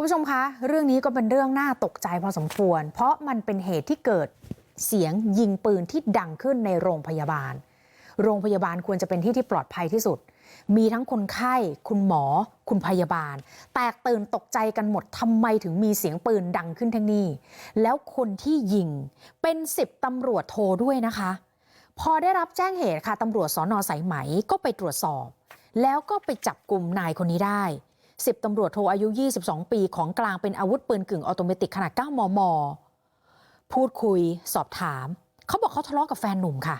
คุณผู้ชมคะเรื่องนี้ก็เป็นเรื่องน่าตกใจพอสมควร เพราะมันเป็นเหตุที่เกิดเสียงยิงปืนที่ดังขึ้นในโรงพยาบาล โรงพยาบาลควรจะเป็นที่ที่ปลอดภัยที่สุด มีทั้งคนไข้ คุณหมอ คุณพยาบาล แตกตื่นตกใจกันหมดทำไมถึงมีเสียงปืนดังขึ้นทั้งนี้ แล้วคนที่ยิงเป็นสิบตำรวจโทด้วยนะคะ พอได้รับแจ้งเหตุค่ะตำรวจสอนอสายไหมก็ไปตรวจสอบ แล้วก็ไปจับกลุ่มนายคนนี้ได้ สิบตำรวจโทอายุ22ปีของกลางเป็นอาวุธปืนกึ่งออโตเมติกขนาด9มม พูดคุยสอบถาม เขาบอกเขาทะเลาะกับแฟนหนุ่มค่ะ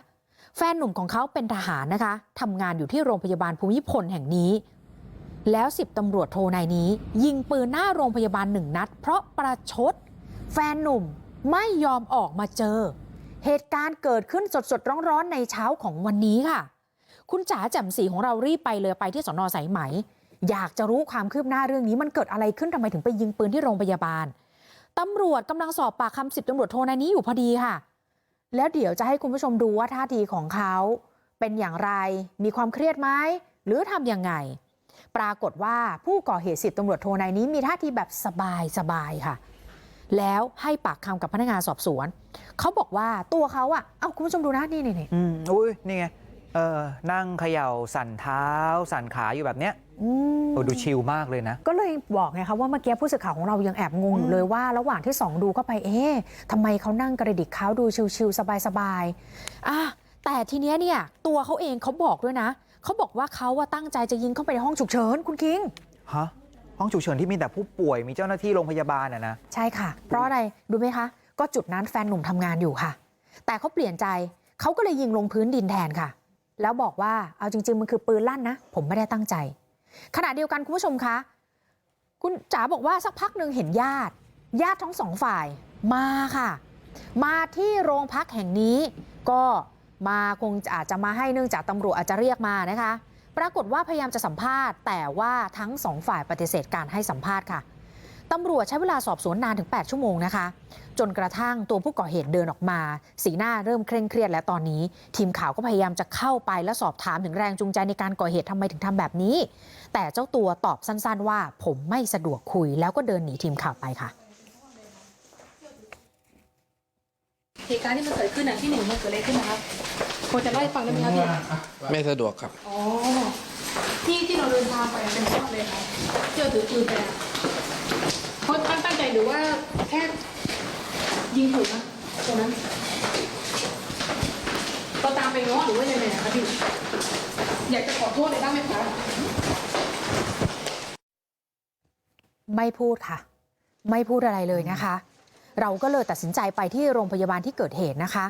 แฟนหนุ่มของเขาเป็นทหารนะคะทำงานอยู่ที่โรงพยาบาลภูมิพลแห่งนี้ แล้วสิบตำรวจโทนายนี้ ยิงปืนหน้าโรงพยาบาลหนึ่งนัด เพราะประชด แฟนหนุ่มไม่ยอมออกมาเจอ เหตุการณ์เกิดขึ้นสดๆร้อนๆในเช้าของวันนี้ค่ะ คุณจ๋าแจ่มสีของเรารีบไปเลยไปที่สนสายไหม อยากจะรู้ความคืบหน้าเรื่องนี้มันเกิดอะไรขึ้นทำไมถึงไปยิงปืนที่โรงพยาบาลตำรวจกำลังสอบปากคำสิบตำรวจโทนายนี้อยู่พอดีค่ะ แล้วเดี๋ยวจะให้คุณผู้ชมดูว่าท่าทีของเขาเป็นอย่างไร มีความเครียดไหมหรือทำยังไง ปรากฏว่าผู้ก่อเหตุสิบตำรวจโทนายนี้มีท่าทีแบบสบายสบายค่ะ แล้วให้ปากคำกับพนักงานสอบสวน เขาบอกว่าตัวเขาอะเอ้าคุณผู้ชมดูนะนี่นี่นี่อืมอุ้ยนี่ไงเออนั่งเขย่าสั่นเท้า สั่นขาอยู่แบบเนี้ย โอ้ดูชิลมากเลยนะ ก็เลยบอกไงคะว่าเมื่อกี้ผู้สื่อข่าวของเรายังแอบงงอยู่เลยว่าระหว่างที่ส่องดูเข้าไปเอ๊ะทำไมเขานั่งกระดิกเท้าดูชิลๆสบายๆอะแต่ทีเนี้ยเนี่ยตัวเขาเองเขาบอกด้วยนะเขาบอกว่าเขาว่าตั้งใจจะยิงเข้าไปในห้องฉุกเฉินคุณคิงฮะห้องฉุกเฉินที่มีแต่ผู้ป่วยมีเจ้าหน้าที่โรงพยาบาลอะนะใช่ค่ะ เพราะอะไรดูไหมคะ ก็จุดนั้นแฟนหนุ่มทำงานอยู่ค่ะ แต่เขาเปลี่ยนใจเขาก็เลยยิงลงพื้นดินแทนค่ะ แล้วบอกว่าเอาจริง ๆ มันคือปืนลั่นนะ ผมไม่ได้ตั้งใจ ขณะเดียวกันคุณผู้ชมคะคุณจ๋าบอกว่าสักพักหนึ่งเห็นญาติญาติทั้งสองฝ่ายมาค่ะ มาที่โรงพักแห่งนี้ ก็มาคงอาจจะมาให้เนื่องจากตำรวจอาจจะเรียกมานะคะ ปรากฏว่าพยายามจะสัมภาษณ์ แต่ว่าทั้งสองฝ่ายปฏิเสธการให้สัมภาษณ์ค่ะตำรวจใช้เวลาสอบสวนนานถึง 8 ชั่วโมงนะคะ จนกระทั่งตัวผู้ก่อเหตุเดินออกมา สีหน้าเริ่มเคร่งเครียดและตอนนี้ ทีมข่าวก็พยายามจะเข้าไปและสอบถามถึงแรงจูงใจในการก่อเหตุทำไมถึงทำแบบนี้ แต่เจ้าตัวตอบสั้น ๆ ว่าผมไม่สะดวกคุยแล้วก็เดินหนีทีมข่าวไปค่ะเหตุการณ์ที่มันเกิดขึ้นอะที่หนึ่งมันเกิดอะไรขึ้นนะครับพอจะเล่าให้ฟังได้ไหมครับพี่ไม่สะดวกครับอ๋อที่ที่เราเดินทางไปเป็นเพราะอะไรครับเที่ยวถือปืนไปอะเพราะตั้งตั้งใจหรือว่าแค่ ยิงถูกนะตรงนั้นเราตามไปง้อหรือว่ายังไงนะครับพี่อยากจะขอโทษเลยได้ไหมคะไม่พูดค่ะ ไม่พูดอะไรเลยนะคะ เราก็เลยตัดสินใจไปที่โรงพยาบาลที่เกิดเหตุนะคะ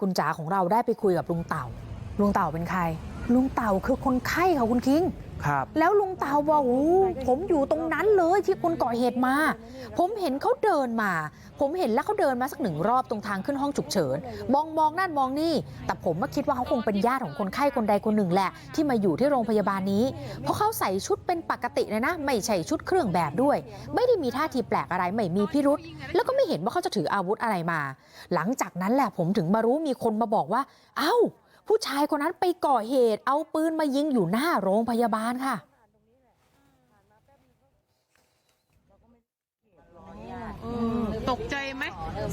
คุณจ๋าของเราได้ไปคุยกับลุงเต่า ลุงเต่าเป็นใคร ลุงเต่าคือคนไข้ค่ะคุณคิง ครับแล้วลุงเตาบอกโอ้ผมอยู่ตรงนั้นเลยที่คนก่อเหตุมาผมเห็นเขาเดินมาผมเห็นแล้วเขาเดินมาสักหนึ่งรอบตรงทางขึ้นห้องฉุกเฉินมองมองนั่นมองนี่แต่ผมก็คิดว่าเขาคงเป็นญาติของคนไข้คนใดคนหนึ่งแหละที่มาอยู่ที่โรงพยาบาลนี้เพราะเขาใส่ชุดเป็นปกติเลยนะไม่ใช่ชุดเครื่องแบบด้วยไม่ได้มีท่าทีแปลกอะไรไม่มีพิรุษแล้วก็ไม่เห็นว่าเขาจะถืออาวุธอะไรมาหลังจากนั้นแหละผมถึงมารู้มีคนมาบอกว่าเอ้า ผู้ชายคนนั้นไปก่อเหตุเอาปืนมายิงอยู่หน้าโรงพยาบาลค่ะตกใจไหม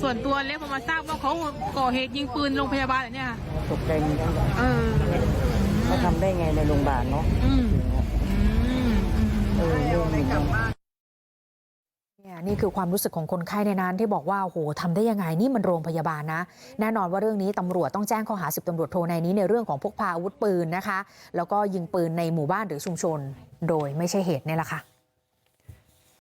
ส่วนตัวเล็กพอมาทราบว่าเขาก่อเหตุยิงปืนโรงพยาบาลเหรอเนี่ยค่ะตกใจเหมือนกันเออเขาทำได้ไงในโรงพยาบาลเนาะอืมอืมอืมเออเรื่องนี้เนี่คือความรู้สึกของคนไข้ในนั้นที่บอกว่าโอ้โหทำได้ยังไงนี่มันโรงพยาบาลนะ แน่นอนว่าเรื่องนี้ตำรวจต้องแจ้งข้อหาสิบตำรวจโทในนี้ในเรื่องของพกพาอาวุธปืนนะคะ แล้วก็ยิงปืนในหมู่บ้านหรือชุมชน โดยไม่ใช่เหตุเนี่ยแหละค่ะ